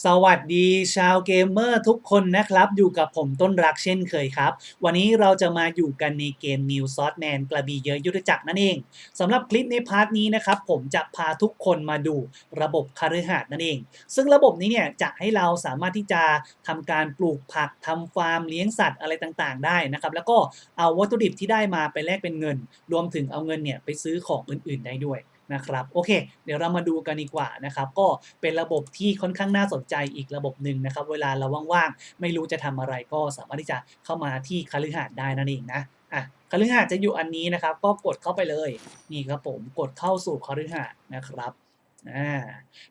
สวัสดีชาวเกมเมอร์ทุกคนนะครับ อยู่กับผมต้นรักเช่นเคยครับ วันนี้เราจะมาอยู่กันในเกม New s o r t Man กระบี่เยอะยุทธจักรนั่นเองสำหรับคลิปในพาร์ทนี้นะครับ ผมจะพาทุกคนมาดูระบบคาฤหาสน์นั่นเอง ซึ่งระบบนี้เนี่ยจะให้เราสามารถที่จะทำการปลูกผักทำฟาร์มเลี้ยงสัตว์อะไรต่างๆ ได้นะครับแล้วก็เอาวัตถุดิบที่ได้มาไปแลกเป็นเงิน รวมถึงเอาเงินเนี่ยไปซื้อของอื่นๆได้ด้วย นะครับโอเค เดี๋ยวเรามาดูกันดีกว่านะครับก็เป็นระบบที่ค่อนข้างน่าสนใจอีกระบบหนึ่งนะครับ เวลาเราว่างๆ ไม่รู้จะทำอะไรก็สามารถที่จะเข้ามาที่คฤหาสน์ได้นั่นเองนะอะคฤหาสน์จะอยู่อันนี้นะครับ ก็กดเข้าไปเลยนี่ครับผมกดเข้าสู่คฤหาสน์นะครับ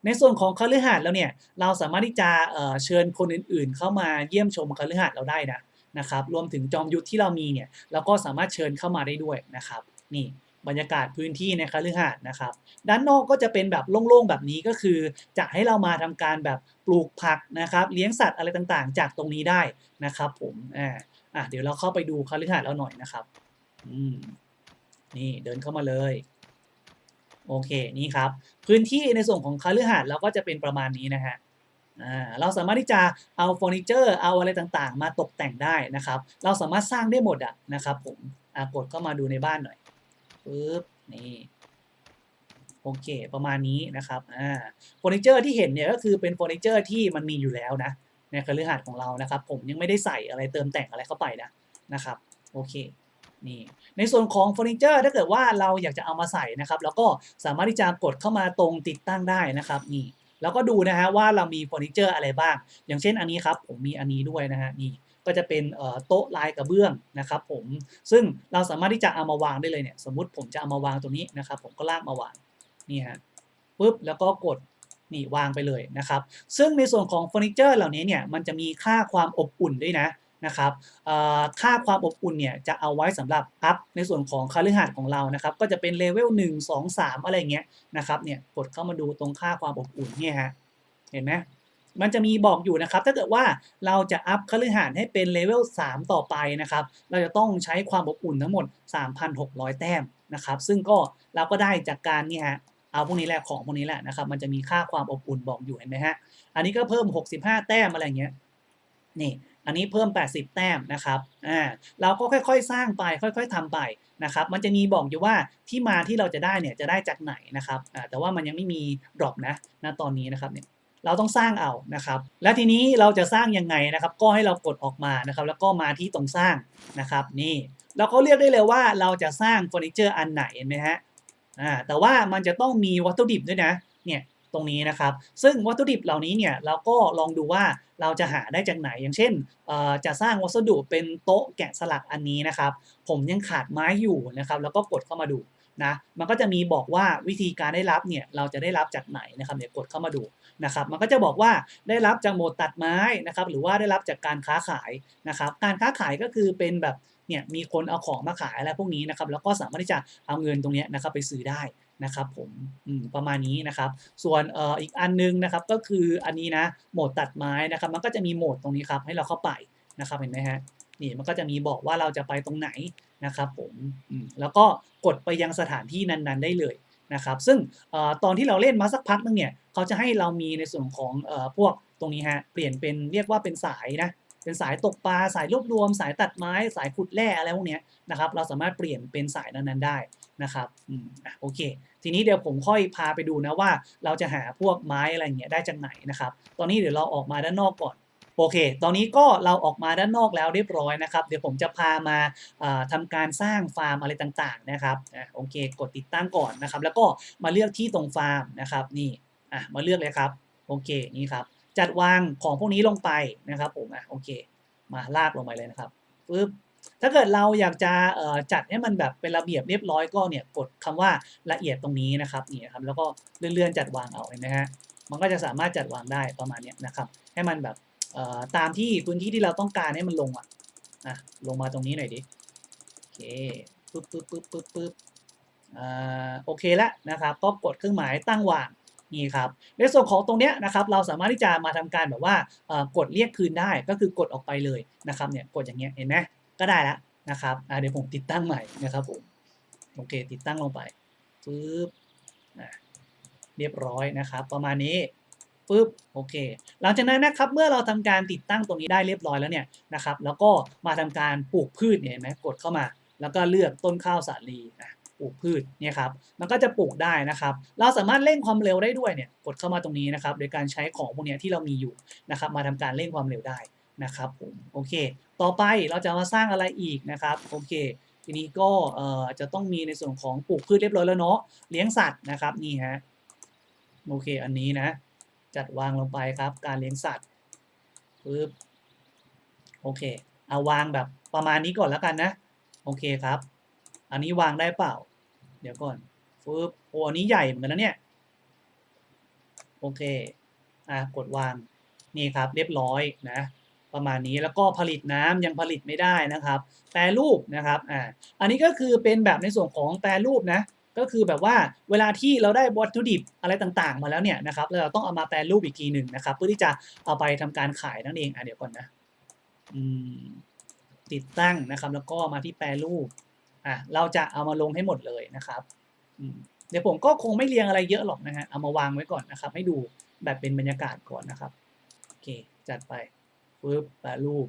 ในส่วนของคฤหาสน์แล้วเนี่ยเราสามารถที่จะเเชิญคนอื่นๆ เข้ามาเยี่ยมชมคฤหาสน์เราได้นะนะครับรวมถึงจอมยุทธที่เรามีเนี่ยเราก็สามารถเชิญเข้ามาได้ด้วยนะครับนี่ บรรยากาศพื้นที่ในคฤหาสน์นะครับ ด้านนอกก็จะเป็นแบบโล่งๆแบบนี้ก็คือ จะให้เรามาทำการแบบปลูกผักนะครับ เลี้ยงสัตว์อะไรต่างๆ จากตรงนี้ได้นะครับผมอ่าอะเดี๋ยวเราเข้าไปดูคฤหาสน์เราหน่อยนะครับอืมนี่เดินเข้ามาเลยโอเคนี่ครับ พื้นที่ในส่วนของคฤหาสน์เราก็จะเป็นประมาณนี้นะฮะเราสามารถที่จะเอาเฟอร์นิเจอร์เอาอะไรต่างๆ มาตกแต่งได้นะครับ เราสามารถสร้างได้หมดอะนะครับผมกดเข้ามาดูในบ้านหน่อย ปึ๊บนี่โอเค ประมาณนี้นะครับอ่าเฟอร์นิเจอร์ที่เห็นเนี่ยก็คือเป็นเฟอร์นิเจอร์ที่มันมีอยู่แล้วนะในคฤหาสน์ของเรานะครับ ผมยังไม่ได้ใส่อะไรเติมแต่งอะไรเข้าไปนะนะครับโอเคนี่ในส่วนของเฟอร์นิเจอร์ถ้าเกิดว่าเราอยากจะเอามาใส่นะครับ แล้วก็สามารถที่จะกดเข้ามาตรงติดตั้งได้นะครับนี่แล้วก็ดูนะฮะว่าเรามีเฟอร์นิเจอร์อะไรบ้าง อย่างเช่นอันนี้ครับ ผมมีอันนี้ด้วยนะฮะนี่ ก็จะเป็นโต๊ะลายกระเบื้องนะครับผมซึ่งเราสามารถที่จะเอามาวางได้เลยเนี่ยสมมุติผมจะเอามาวางตรงนี้นะครับ ผมก็ลากมาวางนี่ฮะปุ๊บแล้วก็กดนี่วางไปเลยนะครับ ซึ่งในส่วนของเฟอร์นิเจอร์เหล่านี้เนี่ยมันจะมีค่าความอบอุ่นด้วยนะนะครับค่าความอบอุ่นเนี่ยจะเอาไว้สำหรับอัพในส่วนของคฤหาสน์ของเรานะครับ ก็จะเป็นเลเวล1 2 3 อะไรเงี้ยนะครับเนี่ยกดเข้ามาดูตรงค่าความอบอุ่นเนี่ยฮะเห็นไหม มันจะมีบอกอยู่นะครับ ถ้าเกิดว่าเราจะอัพคฤหาสน์ให้เป็นเลเวล 3 ต่อไปนะครับ เราจะต้องใช้ความอบอุ่นทั้งหมด 3,600 แต้มนะครับ ซึ่งก็เราก็ได้จากการนี่ฮะ เอาพวกนี้แหละของพวกนี้แหละนะครับ มันจะมีค่าความอบอุ่นบอกอยู่เห็นไหมฮะ อันนี้ก็เพิ่ม 65 แต้มอะไรเงี้ย นี่อันนี้เพิ่ม 80 แต้มนะครับ อ่า เราก็ค่อยๆ สร้างไป ค่อยๆทำไปนะครับ มันจะมีบอกอยู่ว่าที่มาที่เราจะได้เนี่ยจะได้จากไหนนะครับ อ่า แต่ว่ามันยังไม่มีดรอปนะ ณ ตอนนี้นะครับเนี่ย เราต้องสร้างเอานะครับ และทีนี้เราจะสร้างยังไงนะครับ ก็ให้เรากดออกมานะครับ แล้วก็มาที่ตรงสร้างนะครับ นี่เราก็เรียกได้เลยว่าเราจะสร้างเฟอร์นิเจอร์อันไหนเห็นไหมฮะอ่าแต่ว่ามันจะต้องมีวัตถุดิบด้วยนะเนี่ยตรงนี้นะครับ ซึ่งวัตถุดิบเหล่านี้เนี่ยเราก็ลองดูว่าเราจะหาได้จากไหนอย่างเช่น จะสร้างวัสดุเป็นโต๊ะแกะสลักอันนี้นะครับ ผมยังขาดไม้อยู่นะครับ แล้วก็กดเข้ามาดูนะ มันก็จะมีบอกว่าวิธีการได้รับเนี่ยเราจะได้รับจากไหนนะครับ เดี๋ยวกดเข้ามาดู นะครับมันก็จะบอกว่าได้รับจากโหมดตัดไม้นะครับหรือว่าได้รับจากการค้าขายนะครับการค้าขายก็คือเป็นแบบเนี่ยมีคนเอาของมาขายอะไรพวกนี้นะครับแล้วก็สามารถที่จะเอาเงินตรงนี้นะครับไปซื้อได้นะครับผมประมาณนี้นะครับ ส่วนอออีกอันนึงนะครับก็คืออันนี้นะโหมดตัดไม้นะครับ มันก็จะมีโหมดตรงนี้ครับให้เราเข้าไปนะครับเห็นไหมฮะนี่มันก็จะมีบอกว่าเราจะไปตรงไหนนะครับผมแล้วก็กดไปยังสถานที่นั้นๆ ได้เลย นะครับซึ่งอตอนที่เราเล่นมาสักพักนึงเนี่ยเขาจะให้เรามีในส่วนของอพวกตรงนี้ฮะเปลี่ยนเป็นเรียกว่าเป็นสายนะเป็นสายตกปลาสายรวบรวม สายตัดไม้ สายขุดแร่อะไรพวกนี้นะครับเราสามารถเปลี่ยนเป็นสายนั้นๆได้นะครับอืมอะโอเค ทีนี้เดี๋ยวผมค่อยพาไปดูนะว่าเราจะหาพวกไม้อะไรเงี้ยได้จากไหนนะครับ ตอนนี้เดี๋ยวเราออกมาด้านนอกก่อน โอเค ตอนนี้ก็เราออกมาด้านนอกแล้วเรียบร้อยนะครับ เดี๋ยวผมจะพามาทำการสร้างฟาร์มอะไรต่างๆนะครับโอเค กดติดตั้งก่อนนะครับ แล้วก็มาเลือกที่ตรงฟาร์มนะครับ นี่อะมาเลือกเลยครับ โอเค นี่ครับ จัดวางของพวกนี้ลงไปนะครับผมอะโอเค มาลากลงไปเลยนะครับปึ๊บถ้าเกิดเราอยากจะจัดให้มันแบบเป็นระเบียบเรียบร้อยก็เนี่ยกดคำว่าละเอียดตรงนี้นะครับนี่ครับแล้วก็เลื่อนๆจัดวางเอาเห็นไหมฮะมันก็จะสามารถจัดวางได้ประมาณนี้นะครับ ให้มันแบบ ตามที่พื้นที่ที่เราต้องการให้มันลงอะอะลงมาตรงนี้หน่อยดิโอเคปึ๊บปึ๊บปึ๊บปึ๊บปึ๊บอ่าโอเคแล้วนะครับก็กดเครื่องหมายตั้งวางนี่ครับในส่วนของตรงเนี้ยนะครับเราสามารถที่จะมาทำการแบบว่ากดเรียกคืนได้ก็คือกดออกไปเลยนะครับเนี่ยกดอย่างเงี้ยเห็นไหมก็ได้แล้วนะครับเดี๋ยวผมติดตั้งใหม่นะครับผมโอเคติดตั้งลงไปปึ๊บเรียบร้อยนะครับ ประมาณนี้ ปึ๊บโอเค หลังจากนั้นนะครับเมื่อเราทำการติดตั้งตรงนี้ได้เรียบร้อยแล้วเนี่ยนะครับแล้วก็มาทำการปลูกพืชเนี่ยเห็นไหมกดเข้ามา แล้วก็เลือกต้นข้าวสาลีอะปลูกพืชเนี่ยครับมันก็จะปลูกได้นะครับเราสามารถเร่งความเร็วได้ด้วยเนี่ยกดเข้ามาตรงนี้นะครับโดยการใช้ของพวกนี้ที่เรามีอยู่นะครับมาทำการเร่งความเร็วได้นะครับผมโอเค ต่อไปเราจะมาสร้างอะไรอีกนะครับโอเคทีนี้ก็จะต้องมีในส่วนของปลูกพืชเรียบร้อยแล้วเนาะเลี้ยงสัตว์นะครับนี่ฮะโอเคอันนี้นะ จัดวางลงไปครับ การเลี้ยงสัตว์ปึ๊บโอเค เอาวางแบบประมาณนี้ก่อนแล้วกันนะ โอเคครับ อันนี้วางได้เปล่า เดี๋ยวก่อนปึ๊บโอ้อันนี้ใหญ่เหมือนกันนะเนี่ย โอเค อะกดวาง นี่ครับ เรียบร้อยนะประมาณนี้แล้วก็ผลิตน้ำยังผลิตไม่ได้นะครับ แปรรูปนะครับอ่าอันนี้ก็คือเป็นแบบในส่วนของแปรรูปนะ ก็คือแบบว่าเวลาที่เราได้วัตถุดิบอะไรต่างๆ มาแล้วเนี่ยนะครับเราต้องเอามาแปรรูปอีกทีหนึ่งนะครับ เพื่อที่จะเอาไปทำการขายนั่นเองอะเดี๋ยวก่อนนะติดตั้งนะครับ แล้วก็มาที่แปรรูปอะเราจะเอามาลงให้หมดเลยนะครับเดี๋ยวผมก็คงไม่เรียงอะไรเยอะหรอกนะฮะเอามาวางไว้ก่อนนะครับ ให้ดูแบบเป็นบรรยากาศก่อนนะครับโอเคจัดไปปึ๊บแปรรูป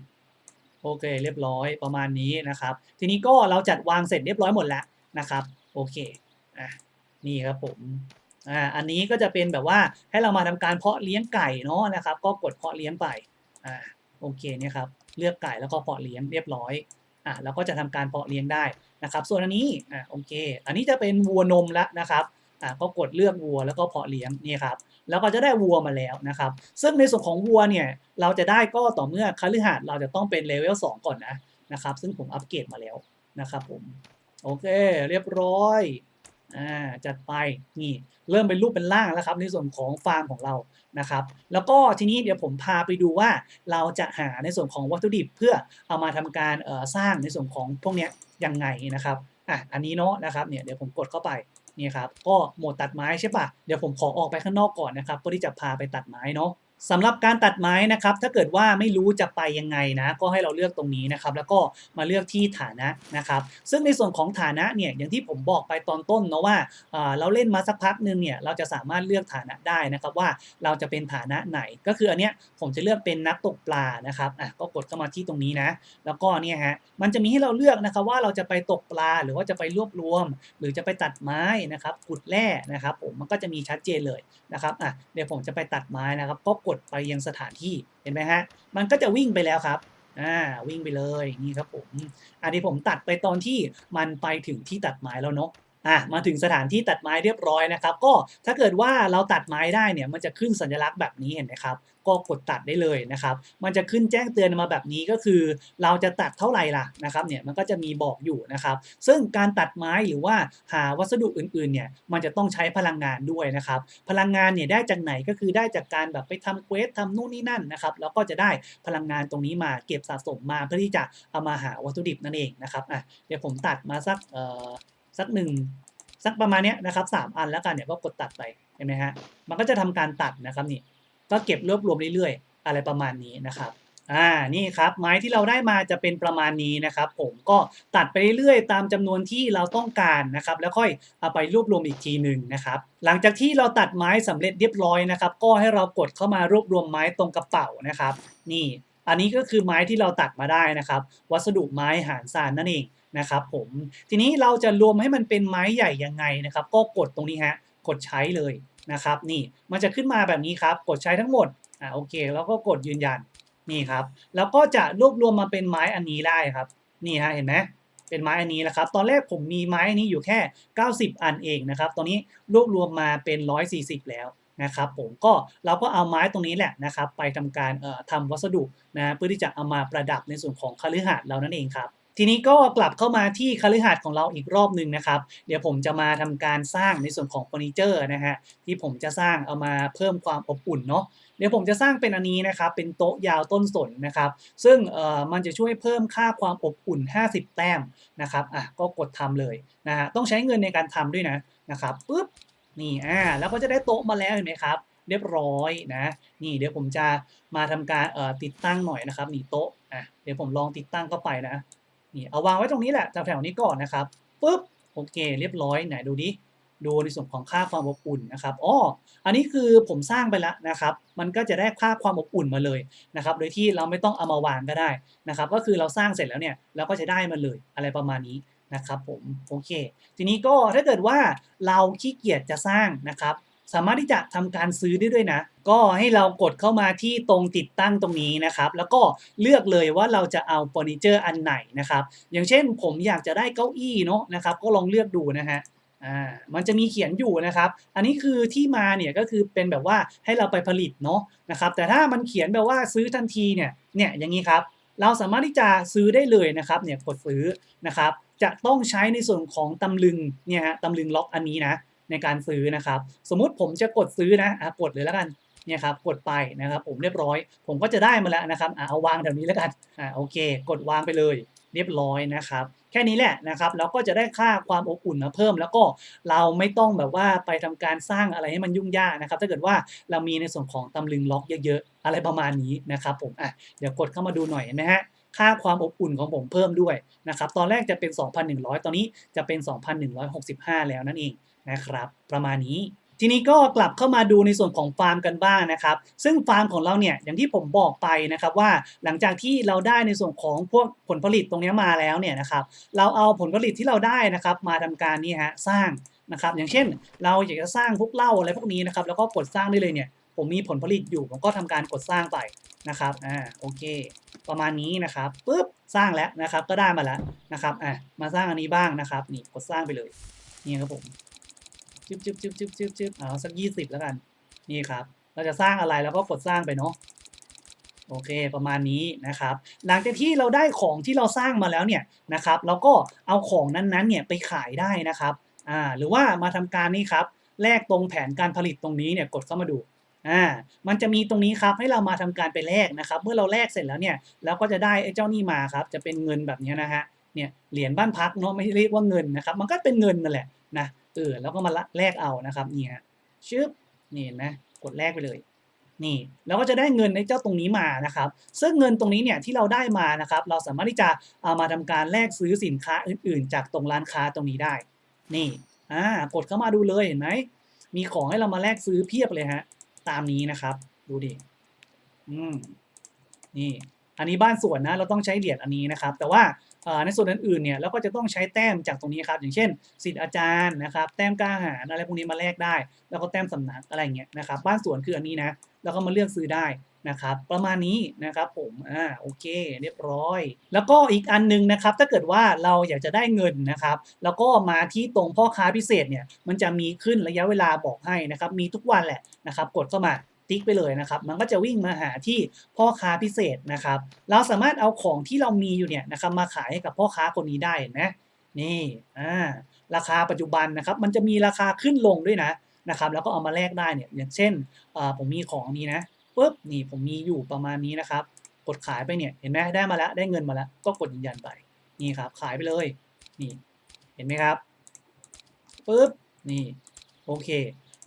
โอเค เรียบร้อยประมาณนี้นะครับ ทีนี้ก็เราจัดวางเสร็จเรียบร้อยหมดแล้วนะครับ โอเค อะนี่ครับผมอ่าอันนี้ก็จะเป็นแบบว่าให้เรามาทำการเพาะเลี้ยงไก่เนาะนะครับ ก็กดเพาะเลี้ยงไปอ่าโอเคเนี่ยครับเลือกไก่แล้วก็เพาะเลี้ยงเรียบร้อยอะแล้วก็จะทำการเพาะเลี้ยงได้นะครับ ส่วนอันนี้อ่าโอเค อันนี้จะเป็นวัวนมล้วนะครับอ่าก็กดเลือกวัวแล้วก็เพาะเลี้ยงนี่ครับแล้วก็จะได้วัวมาแล้วนะครับ ซึ่งในส่วนของวัวเนี่ยเราจะได้ก็ต่อเมื่อคฤหาสน์เราจะต้องเป็นเลเวล2ก่อนนะนะครับ ซึ่งผมอัปเกรดมาแล้วนะครับผมโอเค เรียบร้อย อ่าจัดไปนี่เริ่มเป็นรูปเป็นร่างแล้วครับในส่วนของฟาร์มของเรานะครับ แล้วก็ทีนี้เดี๋ยวผมพาไปดูว่าเราจะหาในส่วนของวัตถุดิบเพื่อเอามาทำการเอ่อสร้างในส่วนของพวกนี้ยยังไงนะครับอะอันนี้เนาะนะครับเนี่ยเดี๋ยวผมกดเข้าไปนี่ครับก็โหมดตัดไม้ใช่ปะเดี๋ยวผมขอออกไปข้างนอกก่อนนะครับเพื่อที่จะพาไปตัดไม้เนาะ สำหรับการตัดไม้นะครับถ้าเกิดว่าไม่รู้จะไปยังไงนะก็ให้เราเลือกตรงนี้นะครับแล้วก็มาเลือกที่ฐานะนะครับซึ่งในส่วนของฐานะเนี่ยอย่างที่ผมบอกไปตอนต้นเนาะว่าเราเล่นมาสักพักหนึงเนี่ยเราจะสามารถเลือกฐานะได้นะครับว่าเราจะเป็นฐานะไหน ก็คืออันเนี้ยผมจะเลือกเป็นนักตกปลานะครับอะก็กดเข้ามาที่ตรงนี้นะแล้วก็เนี่ยฮะมันจะมีให้เราเลือกนะครับว่าเราจะไปตกปลาหรือว่าจะไปรวบรวม หรือจะไปตัดไม้นะครับขุดแร่นะครับผมมันก็จะมีชัดเจนเลยนะครับอะเดี๋ยวผมจะไปตัดไม้นะครับก็กดไปยังสถานที่เห็นไหมฮะมันก็จะวิ่งไปแล้วครับอ่าวิ่งไปเลยนี่ครับผมอันนี้ผมตัดไปตอนที่มันไปถึงที่ตัดหมายแล้วเนาะ อะมาถึงสถานที่ตัดไม้เรียบร้อยนะครับ ก็ถ้าเกิดว่าเราตัดไม้ได้เนี่ยมันจะขึ้นสัญลักษณ์แบบนี้เห็นไหมครับ ก็กดตัดได้เลยนะครับ มันจะขึ้นแจ้งเตือนมาแบบนี้ก็คือ เราจะตัดเท่าไหร่ล่ะนะครับเนี่ยมันก็จะมีบอกอยู่นะครับ ซึ่งการตัดไม้หรือว่าหาวัสดุอื่นๆเนี่ยมันจะต้องใช้พลังงานด้วยนะครับ พลังงานเนี่ยได้จากไหนก็คือได้จากการแบบไปทำเควสทำนู่นนี่นั่นนะครับแล้วก็จะได้พลังงานตรงนี้มาเก็บสะสมมาเพื่อที่จะเอามาหาวัตถุดิบนั่นเองนะครับอะเดี๋ยวผมตัดมาสักเอ่อ สักหนึ่งสักประมาณเนี้ยนะครับสามอันแล้วกันเนี่ยก็กดตัดไปเห็นไหมฮะมันก็จะทำการตัดนะครับนี่ก็เก็บรวบรวมเรื่อยๆ อะไรประมาณนี้นะครับอ่านี่ครับไม้ที่เราได้มาจะเป็นประมาณนี้นะครับ ผมก็ตัดไปเรื่อยๆตามจำนวนที่เราต้องการนะครับ แล้วค่อยเอาไปรวบรวมอีกทีหนึ่งนะครับ หลังจากที่เราตัดไม้สำเร็จเรียบร้อยนะครับ ก็ให้เรากดเข้ามารวบรวมไม้ตรงกระเป๋านะครับ นี่ อันนี้ก็คือไม้ที่เราตัดมาได้นะครับ วัสดุไม้หารซานนั่นเอง นะครับผมทีนี้เราจะรวมให้มันเป็นไม้ใหญ่ยังไงนะครับ ก็กดตรงนี้ฮะกดใช้เลยนะครับ นี่มันจะขึ้นมาแบบนี้ครับ กดใช้ทั้งหมดอ่าโอเค แล้วก็กดยืนยันนี่ครับแล้วก็จะรวบรวมมาเป็นไม้อันนี้ได้ครับ นี่ฮะเห็นไหมเป็นไม้อันนี้แหละครับ ตอนแรกผมมีไม้อันนี้อยู่แค่ 90 อันเองนะครับ ตอนนี้รวบรวมมาเป็น 140 แล้วนะครับผมก็เราก็เอาไม้ตรงนี้แหละนะครับ ไปทำการเอ่อทำวัสดุนะเพื่อที่จะเอามาประดับในส่วนของคฤหาสน์เรานั่นเองครับ ทีนี้ก็กลับเข้ามาที่คฤหาสน์ของเราอีกรอบหนึ่งนะครับ เดี๋ยวผมจะมาทำการสร้างในส่วนของเฟอร์นิเจอร์นะฮะที่ผมจะสร้างเอามาเพิ่มความอบอุ่นเนาะเดี๋ยวผมจะสร้างเป็นอันนี้นะครับ เป็นโต๊ะยาวต้นสนนะครับ ซึ่งเอ่อมันจะช่วยเพิ่มค่าความอบอุ่น 50 แต้มนะครับอะก็กดทำเลยนะฮะต้องใช้เงินในการทำด้วยนะนะครับปุ๊บนี่อ่าแล้วก็จะได้โต๊ะมาแล้วเห็นไหมครับเรียบร้อยนะนี่เดี๋ยวผมจะมาทำการเอ่อติดตั้งหน่อยนะครับนี่โต๊ะอะเดี๋ยวผมลองติดตั้งเข้าไปนะ นี่เอาวางไว้ตรงนี้แหละแถวๆนี้ก่อนนะครับปุ๊บโอเค เรียบร้อยไหนดูดิดูในส่วนของค่าความอบอุ่นนะครับอ๋ออันนี้คือผมสร้างไปแล้วนะครับ มันก็จะได้ค่าความอบอุ่นมาเลยนะครับ โดยที่เราไม่ต้องเอามาวางก็ได้นะครับ ก็คือเราสร้างเสร็จแล้วเนี่ยเราก็จะได้มาเลยอะไรประมาณนี้นะครับผมโอเค ทีนี้ก็ถ้าเกิดว่าเราขี้เกียจจะสร้างนะครับ สามารถที่จะทำการซื้อได้ด้วยนะ ก็ให้เรากดเข้ามาที่ตรงติดตั้งตรงนี้นะครับ แล้วก็เลือกเลยว่าเราจะเอาเฟอร์นิเจอร์อันไหนนะครับ อย่างเช่นผมอยากจะได้เก้าอี้เนาะนะครับ ก็ลองเลือกดูนะฮะอ่ามันจะมีเขียนอยู่นะครับ อันนี้คือที่มาเนี่ยก็คือเป็นแบบว่าให้เราไปผลิตเนาะนะครับ แต่ถ้ามันเขียนแบบว่าซื้อทันทีเนี่ย เนี่ยอย่างนี้ครับ เราสามารถที่จะซื้อได้เลยนะครับ เนี่ยกดซื้อนะครับ จะต้องใช้ในส่วนของตำลึงเนี่ยฮะตำลึงล็อกอันนี้นะ ในการซื้อนะครับ สมมุติผมจะกดซื้อนะอะกดเลยแล้วกันเนี่ยครับกดไปนะครับ ผมเรียบร้อย ผมก็จะได้มาแล้วนะครับอะเอาวางแถวนี้แล้วกันอ่าโอเค กดวางไปเลย เรียบร้อยนะครับแค่นี้แหละนะครับเราก็จะได้ค่าความอบอุ่นมาเพิ่ม แล้วก็เราไม่ต้องแบบว่าไปทำการสร้างอะไรให้มันยุ่งยากนะครับ ถ้าเกิดว่าเรามีในส่วนของตำลึงล็อกเยอะๆ อะไรประมาณนี้นะครับผมอะเดี๋ยวกดเข้ามาดูหน่อยนะฮะค่าความอบอุ่นของผมเพิ่มด้วยนะครับตอนแรกจะเป็น 2,100 ตอนนี้จะเป็น 2,165 แล้วนั่นเอง นะครับ ประมาณนี้ทีนี้ก็กลับเข้ามาดูในส่วนของฟาร์มกันบ้างนะครับ ซึ่งฟาร์มของเราเนี่ยอย่างที่ผมบอกไปนะครับว่าหลังจากที่เราได้ในส่วนของพวกผลผลิตตรงนี้มาแล้วเนี่ยนะครับเราเอาผลผลิตที่เราได้นะครับ มาทำการนี่ฮะสร้างนะครับอย่างเช่น เราอยากจะสร้างพวกเหล้าอะไรพวกนี้นะครับแล้วก็กดสร้างได้เลยเนี่ยผมมีผลผลิตอยู่ผมก็ทำการกดสร้างไปนะครับอ่าโอเค ประมาณนี้นะครับปุ๊บสร้างแล้วนะครับก็ได้มาแล้วนะครับอะมาสร้างอันนี้บ้างนะครับนี่กดสร้างไปเลยนี่ครับผม จึ๊บจึ๊บจึ๊บจึ๊บจึ๊บจึ๊บเอาสักยี่สิบแล้วกัน นี่ครับ เราจะสร้างอะไรแล้วก็กดสร้างไปเนาะโอเค ประมาณนี้นะครับ หลังจากที่เราได้ของที่เราสร้างมาแล้วเนี่ยนะครับเราก็เอาของนั้นๆเนี่ยไปขายได้นะครับอ่าหรือว่ามาทำการนี่ครับแลกตรงแผนการผลิตตรงนี้เนี่ยกดเข้ามาดูอ่ามันจะมีตรงนี้ครับให้เรามาทำการไปแลกนะครับ เมื่อเราแลกเสร็จแล้วเนี่ยเราก็จะได้ไอ้เจ้านี่มาครับ จะเป็นเงินแบบนี้นะฮะเนี่ยเหรียญบ้านพักเนาะไม่เรียกว่าเงินนะครับ มันก็เป็นเงินนั่นแหละนะ เออแล้วก็มาแลกเอานะครับนี่ฮะชึบนี่เห็นไหมกดแลกไปเลยนี่เราก็จะได้เงินในเจ้าตรงนี้มานะครับ ซึ่งเงินตรงนี้เนี่ยที่เราได้มานะครับ เราสามารถที่จะเอามาทำการแลกซื้อสินค้าอื่น ๆ จากตรงร้านค้าตรงนี้ได้ นี่อ่ากดเข้ามาดูเลยเห็นไหมมีของให้เรามาแลกซื้อเพียบเลยฮะตามนี้นะครับ ดูดิอืมนี่ อันนี้บ้านสวนนะเราต้องใช้เหรียญอันนี้นะครับ แต่ว่า ในส่วนอื่นๆเนี่ยเราก็จะต้องใช้แต้มจากตรงนี้ครับอย่างเช่นสิทธิ์อาจารย์นะครับแต้มกล้าหาญอะไรพวกนี้มาแลกได้ แล้วก็แต้มสำนักอะไรเงี้ยนะครับบ้านสวนคืออันนี้นะแล้วก็มาเลือกซื้อได้นะครับประมาณนี้นะครับผมอ่าโอเคเรียบร้อย แล้วก็อีกอันนึงนะครับถ้าเกิดว่าเราอยากจะได้เงินนะครับ แล้วก็มาที่ตรงพ่อค้าพิเศษเนี่ยมันจะมีขึ้นระยะเวลาบอกให้นะครับมีทุกวันแหละนะครับกดเข้ามา ติ๊กไปเลยนะครับ มันก็จะวิ่งมาหาที่พ่อค้าพิเศษนะครับ เราสามารถเอาของที่เรามีอยู่เนี่ยนะครับมาขายให้กับพ่อค้าคนนี้ได้นไหมนี่อ่าราคาปัจจุบันนะครับ มันจะมีราคาขึ้นลงด้วยนะนะครับ แล้วก็เอามาแลกได้เนี่ยอย่างเช่นอ่าผมมีของนี้นะปุ๊บนี่ผมมีอยู่ประมาณนี้นะครับ กดขายไปเนี่ยเห็นไหมได้มาแล้วได้เงินมาแล้ว ก็กดยืนยันไปนี่ครับ ขายไปเลยนี่เห็นไหมครับปุ๊บนี่โอเค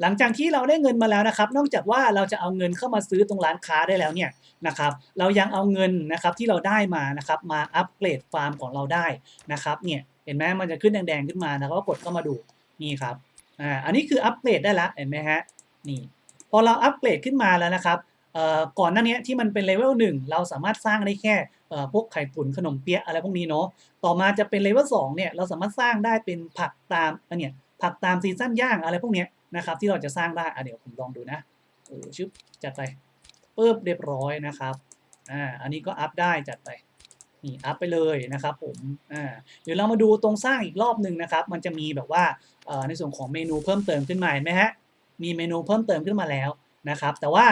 หลังจากที่เราได้เงินมาแล้วนะครับ นอกจากว่าเราจะเอาเงินเข้ามาซื้อตรงร้านค้าได้แล้วเนี่ยนะครับ เรายังเอาเงินนะครับที่เราได้มานะครับมาอัปเกรดฟาร์มของเราได้นะครับเนี่ยเห็นไหมมันจะขึ้นแดงๆขึ้นมาแล้วก็กดเข้ามาดูนี่ครับอ่าอันนี้คืออัปเกรดได้แล้วเห็นไหมฮะนี่พอเราอัปเกรดขึ้นมาแล้วนะครับเอ่อก่อนหน้านี้ที่มันเป็นเลเวลหนึ่งเราสามารถสร้างได้แค่เอ่อพวกไข่ตุ๋นขนมเปี๊ยะอะไรพวกนี้เนาะต่อมาจะเป็นเลเวลสองเนี่ยเราสามารถสร้างได้เป็นผักตามอันเนี้ย ผักตามซีซั่นย่างอะไรพวกเนี้ยนะครับที่เราจะสร้างได้อะเดี๋ยวผมลองดูนะเออชึบจัดไปปึ๊บเรียบร้อยนะครับอ่าอันนี้ก็อัพได้จัดไปนี่อัพไปเลยนะครับผมอ่าเดี๋ยวเรามาดูตรงสร้างอีกรอบหนึ่งนะครับ มันจะมีแบบว่าเอ่อในส่วนของเมนูเพิ่มเติมขึ้นมาเห็นไหมฮะมีเมนูเพิ่มเติมขึ้นมาแล้วนะครับ แต่ว่า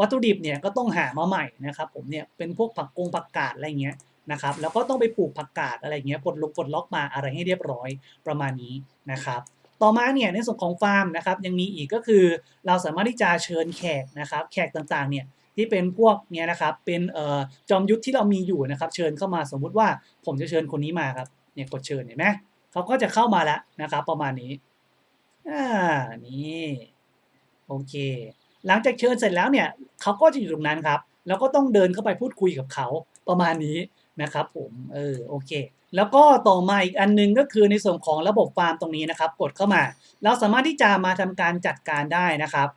วัตถุดิบเนี่ยก็ต้องหามาใหม่นะครับผมเนี่ยเป็นพวกผักกงผักกาดอะไรเงี้ยนะครับแล้วก็ต้องไปปลูกผักกาดอะไรเงี้ยปลดลงปลดล็อกมาอะไรให้เรียบร้อยประมาณนี้นะครับ ต่อมาเนี่ยในส่วนของฟาร์มนะครับยังมีอีกก็คือเราสามารถที่จะเชิญแขกนะครับแขกต่างๆเนี่ยที่เป็นพวกเนี่ยนะครับเป็นเอ่อจอมยุทธที่เรามีอยู่นะครับเชิญเข้ามาสมมุติว่าผมจะเชิญคนนี้มาครับเนี่ยกดเชิญเห็นไหมเขาก็จะเข้ามาแล้วนะครับประมาณนี้อ่านี่โอเค หลังจากเชิญเสร็จแล้วเนี่ยเขาก็จะอยู่ตรงนั้นครับแล้วก็ต้องเดินเข้าไปพูดคุยกับเขาประมาณนี้ นะครับผมเออโอเค แล้วก็ต่อมาอีกอันหนึงก็คือในส่วนของระบบฟาร์มตรงนี้นะครับ กดเข้ามา เราสามารถที่จะมาทำการจัดการได้นะครับ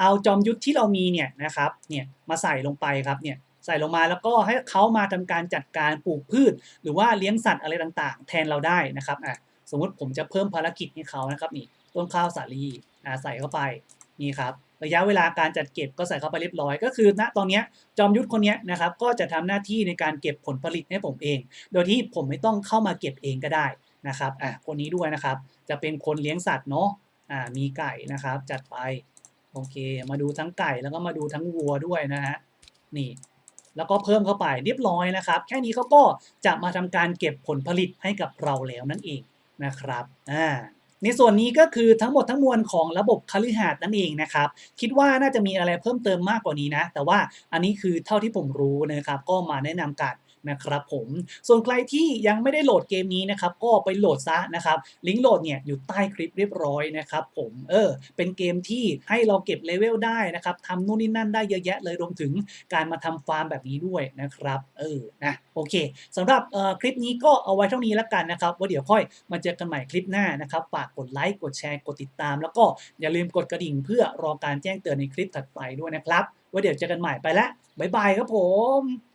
เอาจอมยุทธที่เรามีเนี่ยนะครับเนี่ยมาใส่ลงไปครับเนี่ยใส่ลงมาแล้วก็ให้เขามาทำการจัดการปลูกพืช หรือว่าเลี้ยงสัตว์อะไรต่างๆ แทนเราได้นะครับอะสมมติผมจะเพิ่มภารกิจให้เขานะครับนี่ต้นข้าวสาลีอ่าใส่เข้าไปนี่ครับ ระยะเวลาการจัดเก็บก็ใส่เข้าไปเรียบร้อย ก็คือ ณตอนนี้จอมยุทธคนนี้นะครับก็จะทำหน้าที่ในการเก็บผลผลิตให้ผมเอง โดยที่ผมไม่ต้องเข้ามาเก็บเองก็ได้นะครับอะคนนี้ด้วยนะครับ จะเป็นคนเลี้ยงสัตว์เนาะอ่ามีไก่นะครับ จัดไปโอเค มาดูทั้งไก่แล้วก็มาดูทั้งวัวด้วยนะฮะนี่แล้วก็เพิ่มเข้าไปเรียบร้อยนะครับ แค่นี้เขาก็จะมาทำการเก็บผลผลิตให้กับเราแล้วนั่นเองนะครับอ่า ในส่วนนี้ก็คือทั้งหมดทั้งมวลของระบบคฤหาสน์นั่นเองนะครับ คิดว่าน่าจะมีอะไรเพิ่มเติมมากกว่านี้นะ แต่ว่าอันนี้คือเท่าที่ผมรู้นะครับ ก็มาแนะนำกัน นะครับผม ส่วนใครที่ยังไม่ได้โหลดเกมนี้นะครับก็ไปโหลดซะนะครับ ลิงก์โหลดเนี่ยอยู่ใต้คลิปเรียบร้อยนะครับผมเออเป็นเกมที่ให้เราเก็บเลเวลได้นะครับทำนู่นนี่นั่นได้เยอะแยะเลยรวมถึงการมาทำฟาร์มแบบนี้ด้วยนะครับเออนะโอเคสำหรับเอ่อคลิปนี้ก็เอาไว้เท่านี้แล้วกันนะครับว่าเดี๋ยวค่อยมาเจอกันใหม่คลิปหน้านะครับฝากกดไลค์กดแชร์กดติดตาม แล้วก็อย่าลืมกดกระดิ่งเพื่อรอการแจ้งเตือนในคลิปถัดไปด้วยนะครับว่าเดี๋ยวเจอกันใหม่ไปแล้วบ๊ายบายครับผม